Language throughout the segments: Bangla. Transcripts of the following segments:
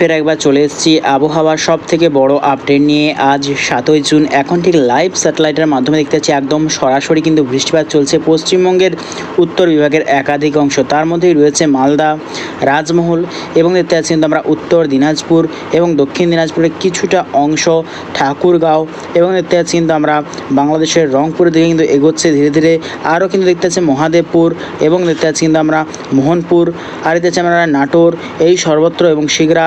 ফের একবার চলে এসেছি আবহাওয়ার সব থেকে বড় আপডেট নিয়ে। আজ সাতই জুন, এখন ঠিক লাইভ স্যাটেলাইটের মাধ্যমে দেখতে পাচ্ছি একদম সরাসরি কিন্তু বৃষ্টিপাত চলছে পশ্চিমবঙ্গের উত্তর বিভাগের একাধিক অংশ। তার মধ্যেই রয়েছে মালদা, রাজমহল এবং দেখতে পাচ্ছি কিন্তু আমরা উত্তর দিনাজপুর এবং দক্ষিণ দিনাজপুরের কিছুটা অংশ, ঠাকুরগাঁও এবং দেখতে পাচ্ছি কিন্তু আমরা বাংলাদেশের রংপুরের দিকে কিন্তু এগোচ্ছে ধীরে ধীরে। আরও কিন্তু দেখতে পাচ্ছি মহাদেবপুর এবং দেখতে পাচ্ছি কিন্তু আমরা মোহনপুর, আর দেখতে পাচ্ছি আমরা নাটোর, এই সর্বত্র এবং শিগরা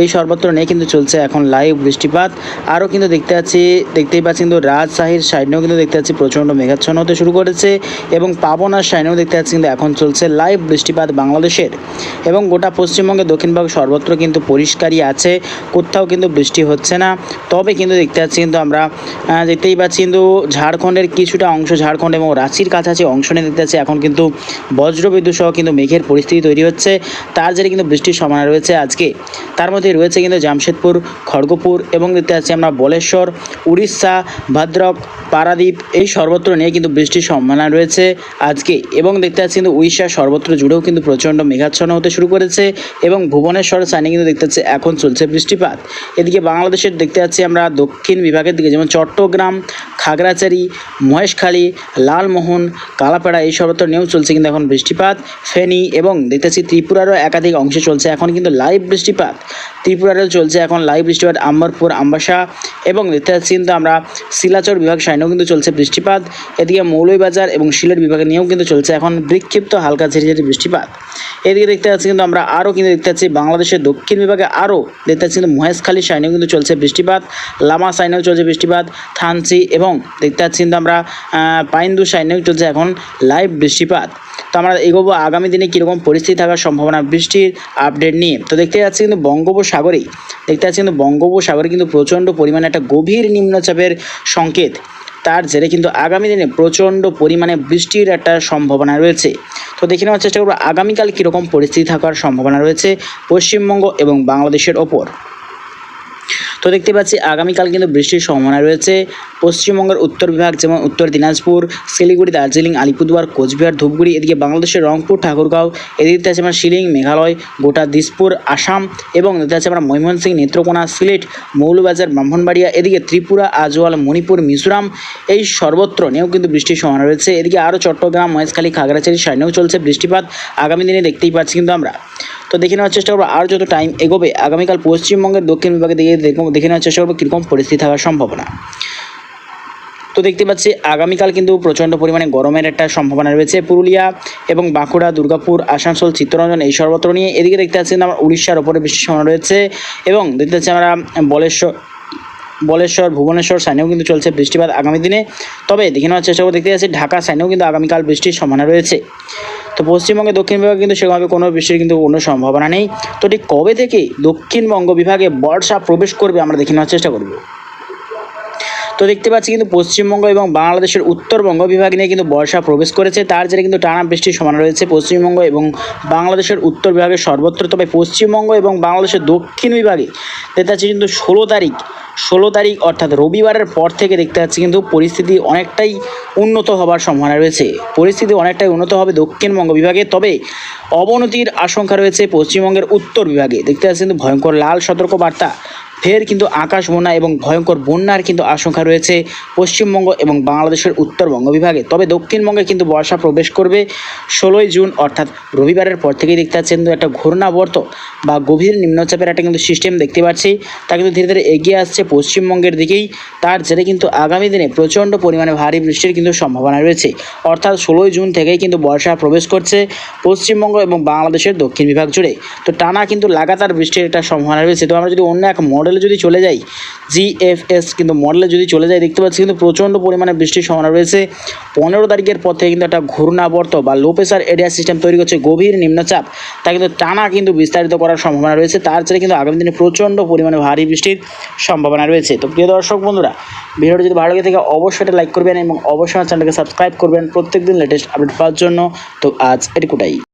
এই সর্বত্র নিয়ে কিন্তু চলছে এখন লাইভ বৃষ্টিপাত। আরও কিন্তু দেখতে পাচ্ছি, দেখতেই পাচ্ছি কিন্তু রাজশাহীর সাইডেও কিন্তু দেখতে পাচ্ছি প্রচণ্ড মেঘাচ্ছন্ন হতে শুরু করেছে এবং পাবনার সাইডেও দেখতে পাচ্ছি কিন্তু এখন চলছে লাইভ বৃষ্টিপাত বাংলাদেশের। এবং গোটা পশ্চিমবঙ্গের দক্ষিণভাগ সর্বত্র কিন্তু পরিষ্কারই আছে, কোথাও কিন্তু বৃষ্টি হচ্ছে না। তবে কিন্তু দেখতে পাচ্ছি কিন্তু আমরা দেখতেই পাচ্ছি কিন্তু ঝাড়খণ্ডের কিছুটা অংশ, ঝাড়খণ্ড এবং রাঁচির কাছাকাছি অংশ নিয়ে দেখতে পাচ্ছি, এখন কিন্তু বজ্রবিদ্যুৎ সহ কিন্তু মেঘের পরিস্থিতি তৈরি হচ্ছে। তার জেরে কিন্তু বৃষ্টির সম্ভাবনা রয়েছে আজকে। তার মধ্যে রয়েছে কিন্তু জামশেদপুর, খড়গপুর এবং দেখতে পাচ্ছি আমরা বলেশ্বর, উড়িষ্যা ভদ্রক পারাদ্বীপ এই সর্বত্র নিয়ে কিন্তু বৃষ্টির সম্ভাবনা রয়েছে আজকে। এবং দেখতে পাচ্ছি কিন্তু উড়িষ্যা সর্বত্র জুড়েও কিন্তু প্রচণ্ড মেঘাচ্ছন্ন হতে শুরু করেছে এবং ভুবনেশ্বর সাইনে কিন্তু দেখতে পাচ্ছি এখন চলছে বৃষ্টিপাত। এদিকে বাংলাদেশের দেখতে পাচ্ছি আমরা দক্ষিণ বিভাগের দিকে যেমন চট্টগ্রাম, খাগড়াছড়ি, মহেশখালী, লালমোহন, কালাপাড়া এই সর্বত্র নিয়েও চলছে কিন্তু এখন বৃষ্টিপাত। ফেনী এবং দেখতেছি ত্রিপুরারও একাধিক অংশে চলছে এখন কিন্তু লাইভ বৃষ্টিপাত। ত্রিপুরারও চলছে এখন লাইভ বৃষ্টিপাত আম্বরপুর, আম্বাসা এবং কিন্তু আমরা শিলাচর বিভাগ সাইনেও কিন্তু চলছে বৃষ্টিপাত। এদিকে মৌলভীবাজার এবং সিলেট বিভাগে নিয়েও কিন্তু চলছে এখন বিক্ষিপ্ত হালকা ঝিরিঝিরি বৃষ্টিপাত। এদিকে দেখতে পাচ্ছি কিন্তু আমরা আরও কিন্তু দেখতে পাচ্ছি বাংলাদেশের দক্ষিণ বিভাগে আরও দেখতে পাচ্ছি কিন্তু মহেশখালী সাইনেও কিন্তু চলছে বৃষ্টিপাত, লামা সাইনেও চলছে বৃষ্টিপাত, থানচি এবং দেখতে পাচ্ছি কিন্তু আমরা পাইন্দু সাইনেও চলছে এখন লাইভ বৃষ্টিপাত। তো আমরা এগোবো আগামী দিনে কীরকম পরিস্থিতি থাকার সম্ভাবনা বৃষ্টির আপডেট নিয়ে। তো দেখতে যাচ্ছি কিন্তু বঙ্গোপসাগরেই। দেখতে পাচ্ছি কিন্তু বঙ্গোপসাগরে কিন্তু প্রচণ্ড পরিমাণে একটা গভীর নিম্নচাপের সংকেত। তার জেরে কিন্তু আগামী দিনে প্রচণ্ড পরিমাণে বৃষ্টির একটা সম্ভাবনা রয়েছে। তো দেখে নেওয়ার চেষ্টা করব, আগামীকাল কীরকম পরিস্থিতি থাকার সম্ভাবনা রয়েছে পশ্চিমবঙ্গ এবং বাংলাদেশের ওপর। তো দেখতে পাচ্ছি আগামীকাল কিন্তু বৃষ্টির সম্ভাবনা রয়েছে। পশ্চিমবঙ্গের উত্তর বিভাগ যেমন উত্তর দিনাজপুর, শিলিগুড়ি, দার্জিলিং, আলিপুরদুয়ার, কোচবিহার, ধূপগুড়ি, এদিকে বাংলাদেশের রংপুর, ঠাকুরগাঁও, এদিকে আছে আমরা শিলিং, মেঘালয়, গোটা দিসপুর, আসাম এবং এদিকে আছে আমরা ময়মনসিংহ, নেত্রকোনা, সিলেট, মৌলবাজার, ব্রাহ্মণবাড়িয়া, এদিকে ত্রিপুরা, আজওয়াল, মণিপুর, মিজোরাম এই সর্বত্র নিয়েও কিন্তু বৃষ্টির সম্ভাবনা রয়েছে। এদিকে আরও চট্টগ্রাম, মহেশখালী, খাগড়াছড়ি সাইনেও চলছে বৃষ্টিপাত। আগামী দিনে দেখতেই পাচ্ছি কিন্তু আমরা। তো দেখে নেওয়ার চেষ্টা করব। আর যত টাইম এগোবে, আগামীকাল পশ্চিমবঙ্গের দক্ষিণ বিভাগে দিকে দেখে নেওয়ার চেষ্টা করব কীরকম পরিস্থিতি থাকার সম্ভাবনা। তো দেখতে পাচ্ছি, আগামীকাল কিন্তু প্রচণ্ড পরিমাণে গরমের একটা সম্ভাবনা রয়েছে। পুরুলিয়া এবং বাঁকুড়া, দুর্গাপুর, আসানসোল, চিত্তরঞ্জন এই সর্বত্র নিয়ে এদিকে দেখতে পাচ্ছি আমরা উড়িষ্যার ওপরে বৃষ্টির সম্ভাবনা রয়েছে এবং দেখতে পাচ্ছি আমরা বলেশ্বর বলেশ্বর, ভুবনেশ্বর সাইনেও কিন্তু চলছে বৃষ্টিপাত আগামী দিনে। তবে দেখে নেওয়ার চেষ্টা করে দেখতে পাচ্ছি ঢাকা সাইনেও কিন্তু আগামীকাল বৃষ্টির সম্ভাবনা রয়েছে। তো পশ্চিমবঙ্গে দক্ষিণ বিভাগে কিন্তু সেভাবে কোনো বৃষ্টির কিন্তু কোনো সম্ভাবনা নেই। তো ঠিক কবে থেকে দক্ষিণবঙ্গ বিভাগে বর্ষা প্রবেশ করবে আমরা দেখে নেওয়ার চেষ্টা করব। তো দেখতে পাচ্ছি কিন্তু পশ্চিমবঙ্গ এবং বাংলাদেশের উত্তরবঙ্গ বিভাগ নিয়ে কিন্তু বর্ষা প্রবেশ করেছে। তার জেরে কিন্তু টানা বৃষ্টির সমান রয়েছে পশ্চিমবঙ্গ এবং বাংলাদেশের উত্তর বিভাগের সর্বত্র। তবে পশ্চিমবঙ্গ এবং বাংলাদেশের দক্ষিণ বিভাগে, দেখতে পাচ্ছি কিন্তু ষোলো তারিখ ষোলো তারিখ অর্থাৎ রবিবারের পর থেকে দেখতে পাচ্ছি কিন্তু পরিস্থিতি অনেকটাই উন্নত হবার সম্ভাবনা রয়েছে। পরিস্থিতি অনেকটাই উন্নত হবে দক্ষিণবঙ্গ বিভাগে, তবে অবনতির আশঙ্কা রয়েছে পশ্চিমবঙ্গের উত্তর বিভাগে। দেখতে পাচ্ছি কিন্তু ভয়ঙ্কর লাল সতর্ক বার্তা ফের কিন্তু আকাশ বন্যা এবং ভয়ঙ্কর বন্যার কিন্তু আশঙ্কা রয়েছে পশ্চিমবঙ্গ এবং বাংলাদেশের উত্তরবঙ্গ বিভাগে। তবে দক্ষিণবঙ্গে কিন্তু বর্ষা প্রবেশ করবে ষোলোই জুন, অর্থাৎ রবিবারের পর থেকেই দেখতে পাচ্ছেন কিন্তু একটা ঘূর্ণাবর্ত বা গভীর নিম্নচাপের একটা কিন্তু সিস্টেম দেখতে পাচ্ছি। তা কিন্তু ধীরে ধীরে এগিয়ে আসছে পশ্চিমবঙ্গের দিকেই। তার জেরে কিন্তু আগামী দিনে প্রচণ্ড পরিমাণে ভারী বৃষ্টির কিন্তু সম্ভাবনা রয়েছে। অর্থাৎ ষোলোই জুন থেকেই কিন্তু বর্ষা প্রবেশ করছে পশ্চিমবঙ্গ এবং বাংলাদেশের দক্ষিণ বিভাগ জুড়ে। তো টানা কিন্তু লাগাতার বৃষ্টির একটা সম্ভাবনা রয়েছে। তো আমরা যদি অন্য এক মডেলে যদি চলে যাই জিএফএস কিন্তু মডেলে যদি চলে যাই, দেখতে পাচ্ছি কিন্তু প্রচণ্ড পরিমাণে বৃষ্টির সম্ভাবনা রয়েছে। পনেরো তারিখের পর থেকে কিন্তু একটা ঘূর্ণাবর্ত বা লো প্রেশার এরিয়া সিস্টেম তৈরি করছে গভীর নিম্নচাপ। তা কিন্তু টানা কিন্তু বিস্তারিত করার সম্ভাবনা রয়েছে। তার জেরে কিন্তু আগামী দিনে প্রচণ্ড পরিমাণে ভারী বৃষ্টির সম্ভাবনা রয়েছে। তো প্রিয় দর্শক বন্ধুরা, ভিডিওটি যদি ভালো লাগে থাকে, অবশ্যই এটা লাইক করবেন এবং অবশ্যই চ্যানেলকে সাবস্ক্রাইব করবেন। প্রত্যেকদিন লেটেস্ট আপডেট পাওয়ার জন্য। তো আজ এটুকুটাই।